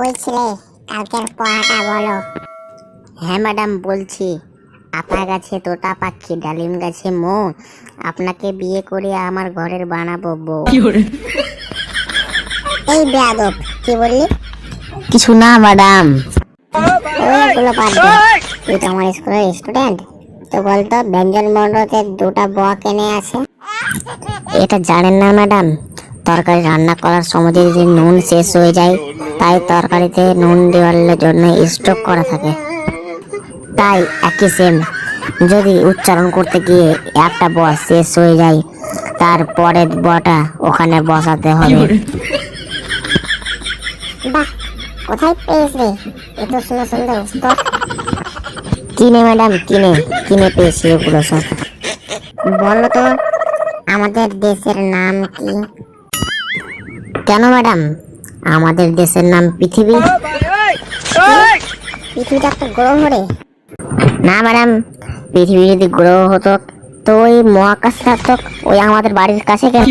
ওই ছেলে কালকের পড়াটা বলো। হ্যাঁ ম্যাডাম বলছি। আপা গাছে তোতা পাখি ডালিম গাছে মো আপনাকে বিয়ে করে আমার ঘরের বানাবো বউ। এই বেয়াদব কি বললি? কিছু না ম্যাডাম। ওইগুলো বাদ দে তুই তো আমার স্কুলের স্টুডেন্ট তো বলতো ব্যঞ্জন বর্ণতে দুটা ব কেনে আছে। এটা জানেন না ম্যাডাম। তরকারি রান্না করার সময় যদি নুন শেষ হয়ে যায় তাই তরকারিতে নুন দেওয়ার জন্য স্টক করা থাকে। তাই একই সেম যদি উচ্চারণ করতে গিয়ে একটা ব শেষ হয়ে যায় তারপরের বটা ওখানে বসাতে হবে। বাহ কোথায় পেয়েছ রে? এত সুন্দর সুন্দর উত্তর। কিনে ম্যাডাম কিনে কিনে পেয়েছি ওগুলো সব। বলো তো আমাদের দেশের নাম কি? কেন ম্যাডাম? আমাদের দেশের নাম পৃথিবী। পৃথিবীটা একটা গ্রহ রে। না ম্যাডাম পৃথিবী যদি গ্রহ হতো তো ওই মহাকাশ থাকতো ওই আমাদের বাড়ির কাছে কেন